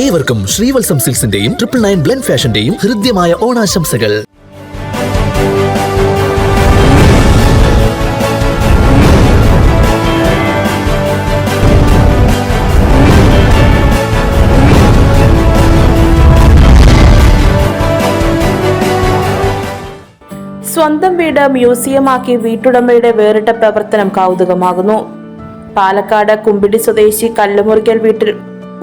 ഏവർക്കും ശ്രീവത്സം സിൽസിന്റെയും triple nine blend ഫാഷന്റെയും ഹൃദ്യമായ ഓണാശംസകൾ. സ്വന്തം വീട് മ്യൂസിയമാക്കി വീട്ടുടമയുടെ വേറിട്ട പ്രവർത്തനം കൗതുകമാകുന്നു. പാലക്കാട് കുമ്പിടി സ്വദേശി കല്ലുമുറിക്കൽ വീട്ടിൽ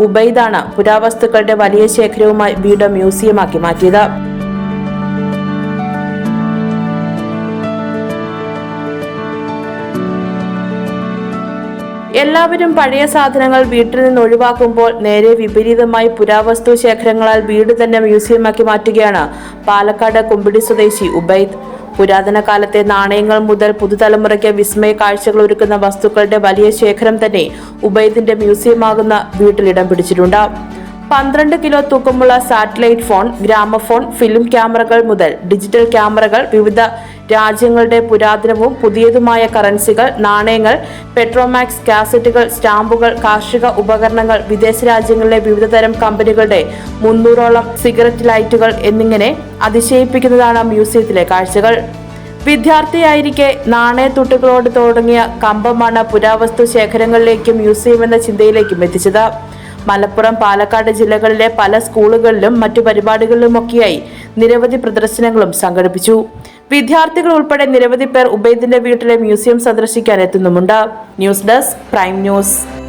ഉബൈദാണ് പുരാവസ്തുക്കളുടെ വലിയ ശേഖരവുമായി വീട് മ്യൂസിയമാക്കി മാറ്റിയത്. എല്ലാവരും പഴയ സാധനങ്ങൾ വീട്ടിൽ നിന്ന് ഒഴിവാക്കുമ്പോൾ നേരെ വിപരീതമായി പുരാവസ്തു ശേഖരങ്ങളാൽ വീട് തന്നെ മ്യൂസിയമാക്കി മാറ്റുകയാണ് പാലക്കാട് കുമ്പിടി സ്വദേശി ഉബൈദ്. പുരാതന കാലത്തെ നാണയങ്ങൾ മുതൽ പുതുതലമുറയ്ക്ക് വിസ്മയ കാഴ്ചകൾ ഒരുക്കുന്ന വസ്തുക്കളുടെ വലിയ ശേഖരം തന്നെ ഉബൈദിന്റെ മ്യൂസിയമാകുന്ന വീട്ടിൽ ഇടം പിടിച്ചിട്ടുണ്ട്. പന്ത്രണ്ട് കിലോ തൂക്കമുള്ള സാറ്റലൈറ്റ് ഫോൺ ഗ്രാമഫോൺ ഫിലിം ക്യാമറകൾ മുതൽ ഡിജിറ്റൽ ക്യാമറകൾ വിവിധ രാജ്യങ്ങളുടെ പുരാതനവും പുതിയതുമായ കറൻസികൾ നാണയങ്ങൾ പെട്രോമാക്സ് കാസറ്റുകൾ സ്റ്റാമ്പുകൾ കാർഷിക ഉപകരണങ്ങൾ വിദേശ രാജ്യങ്ങളിലെ വിവിധ തരം കമ്പനികളുടെ മുന്നൂറോളം സിഗരറ്റ് ലൈറ്റുകൾ എന്നിങ്ങനെ അതിശയിപ്പിക്കുന്നതാണ് മ്യൂസിയത്തിലെ കാഴ്ചകൾ. വിദ്യാർത്ഥിയായിരിക്കെ നാണയത്തുട്ടുകളോട് തുടങ്ങിയ കമ്പമാണ് പുരാവസ്തു ശേഖരങ്ങളിലേക്കും മ്യൂസിയം എന്ന ചിന്തയിലേക്കും എത്തിച്ചത്. മലപ്പുറം പാലക്കാട് ജില്ലകളിലെ പല സ്കൂളുകളിലും മറ്റു പരിപാടികളിലുമൊക്കെയായി നിരവധി പ്രദർശനങ്ങളും സംഘടിപ്പിച്ചു. വിദ്യാർത്ഥികൾ ഉൾപ്പെടെ നിരവധി പേർ ഉബൈദിന്റെ വീട്ടിലെ മ്യൂസിയം സന്ദർശിക്കാൻ എത്തുന്നുമുണ്ട്. News desk prime news.